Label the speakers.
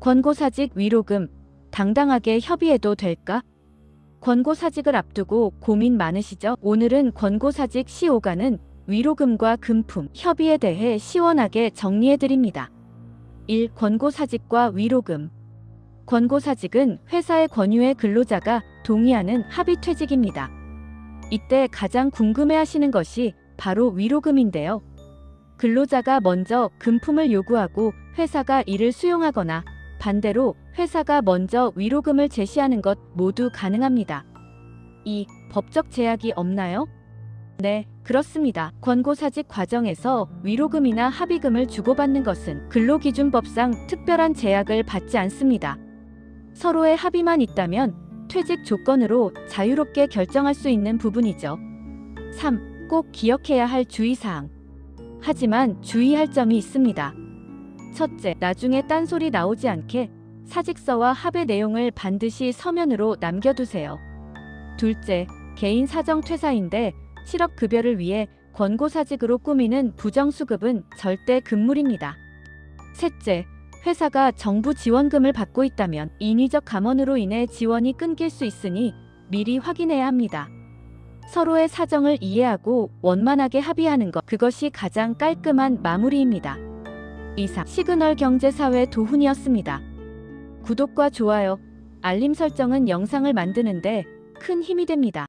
Speaker 1: 권고사직 위로금 당당하게 협의해도 될까? 권고사직을 앞두고 고민 많으시죠? 오늘은 권고사직 시효가는 위로금과 금품, 협의에 대해 시원하게 정리해 드립니다. 1. 권고사직과 위로금 권고사직은 회사의 권유에 근로자가 동의하는 합의퇴직입니다. 이때 가장 궁금해하시는 것이 바로 위로금인데요. 근로자가 먼저 금품을 요구하고 회사가 이를 수용하거나 반대로 회사가 먼저 위로금을 제시하는 것 모두 가능합니다. 2. 법적 제약이 없나요? 네, 그렇습니다. 권고사직 과정에서 위로금이나 합의금을 주고받는 것은 근로기준법상 특별한 제약을 받지 않습니다. 서로의 합의만 있다면 퇴직 조건으로 자유롭게 결정할 수 있는 부분이죠. 3. 꼭 기억해야 할 주의사항. 하지만 주의할 점이 있습니다. 첫째, 나중에 딴소리 나오지 않게 사직서와 합의 내용을 반드시 서면으로 남겨두세요. 둘째, 개인 사정 퇴사인데 실업급여를 위해 권고사직으로 꾸미는 부정수급은 절대 금물입니다. 셋째, 회사가 정부 지원금을 받고 있다면 인위적 감원으로 인해 지원이 끊길 수 있으니 미리 확인해야 합니다. 서로의 사정을 이해하고 원만하게 합의하는 것, 그것이 가장 깔끔한 마무리입니다. 이상 시그널 경제사회 도훈이었습니다. 구독과 좋아요, 알림 설정은 영상을 만드는데 큰 힘이 됩니다.